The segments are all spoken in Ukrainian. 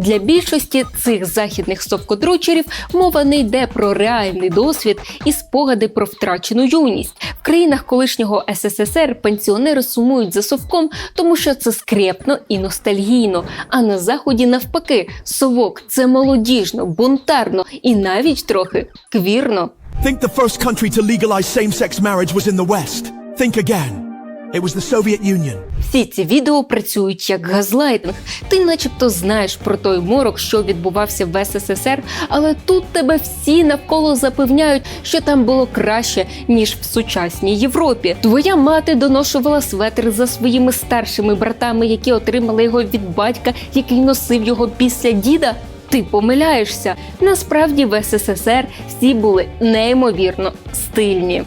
Для більшості цих західних совкодрочерів мова не йде про реальний досвід і спогади про втрачену юність. В країнах колишнього СССР пенсіонери сумують за совком, тому що це скрепно і ностальгійно. А на заході навпаки, совок це молодіжно, бунтарно і навіть трохи квірно. Think the first country to legalize same sex marriage was in the West. Think again. It was the Soviet Union. Всі ці відео працюють як газлайтинг. Ти, начебто, знаєш про той морок, що відбувався в СССР, але тут тебе всі навколо запевняють, що там було краще ніж в сучасній Європі. Твоя мати доношувала светр за своїми старшими братами, які отримали його від батька, який носив його після діда. Ти помиляєшся. Насправді в СССР всі були неймовірно стильні.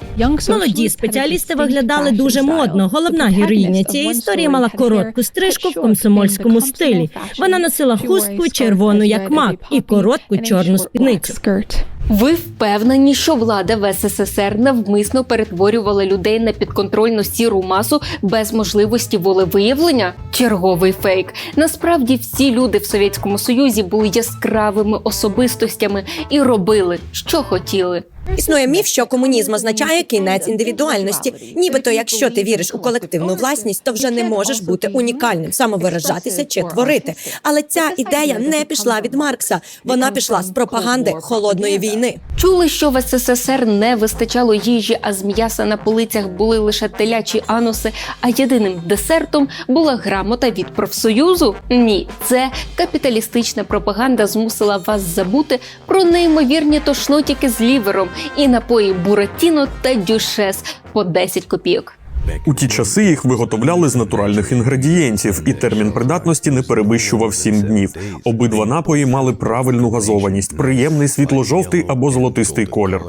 Молоді спеціалісти виглядали дуже модно. Головна героїня цієї історії мала коротку стрижку в комсомольському стилі. Вона носила хустку червону, як мак, і коротку чорну спідницю. Ви впевнені, що влада в СССР навмисно перетворювала людей на підконтрольну сіру масу без можливості волевиявлення? Черговий фейк. Насправді всі люди в Совєтському Союзі були яскравими особистостями і робили, що хотіли. Існує міф, що комунізм означає кінець індивідуальності. Нібито, якщо ти віриш у колективну власність, то вже не можеш бути унікальним, самовиражатися чи творити. Але ця ідея не пішла від Маркса. Вона пішла з пропаганди холодної війни. Чули, що в СССР не вистачало їжі, а з м'яса на полицях були лише телячі ануси, а єдиним десертом була грамота від профсоюзу? Ні, це капіталістична пропаганда змусила вас забути про неймовірні тошнотіки з лівером і напої Буратіно та Дюшес по 10 копійок. У ті часи їх виготовляли з натуральних інгредієнтів, і термін придатності не перевищував 7 днів. Обидва напої мали правильну газованість, приємний світло-жовтий або золотистий колір.